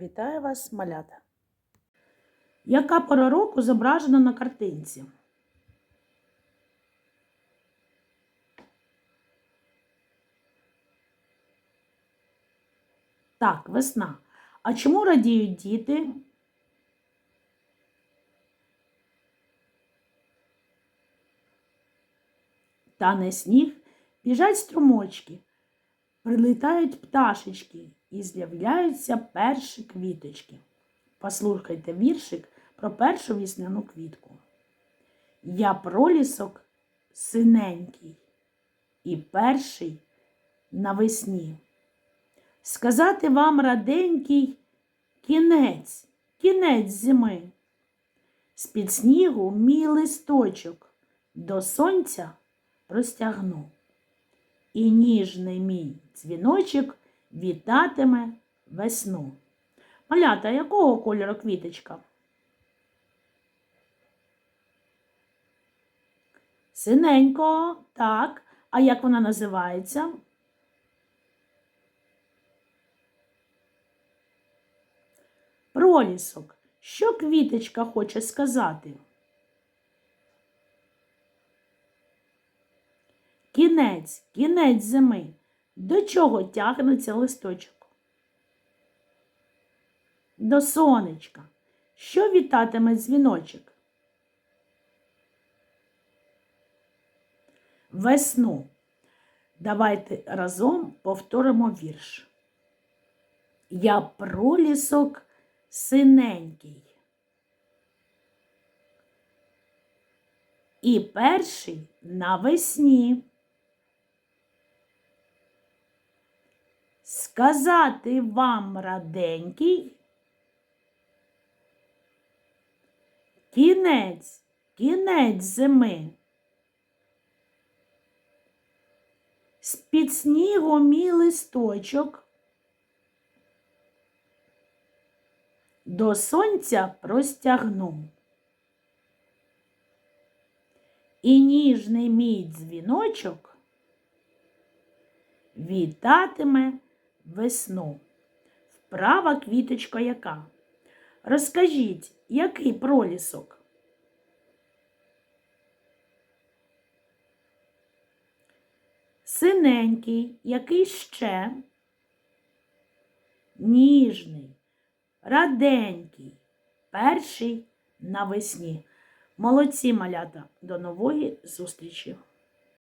Вітаю вас, малята. Яка пора року зображена на картинці? Так, весна. А чому радіють діти? Тане сніг, біжать струмочки, прилітають пташечки і з'являються перші квіточки. Послухайте віршик про першу вісняну квітку. Я пролісок синенький і перший навесні. Сказати вам раденький кінець, кінець зими. З-під снігу мій листочок до сонця простягну. І ніжний мій дзвіночок вітатиме весну. Малята, якого кольору квіточка? Синенького, так. А як вона називається? Пролісок. Що квіточка хоче сказати? Кінець, кінець зими. До чого тягнеться листочок? До сонечка. Що вітатиме дзвіночок? Весну. Давайте разом повторимо вірш. Я пролісок синенький. І перший навесні. Сказати вам раденький. Кінець, кінець зими. З-під снігу мій листочок. До сонця простягну. І ніжний мій дзвіночок вітатиме весну. Вправа квіточка яка? Розкажіть, який пролісок? Синенький, який ще? Ніжний, раденький, перший навесні. Молодці малята, до нової зустрічі!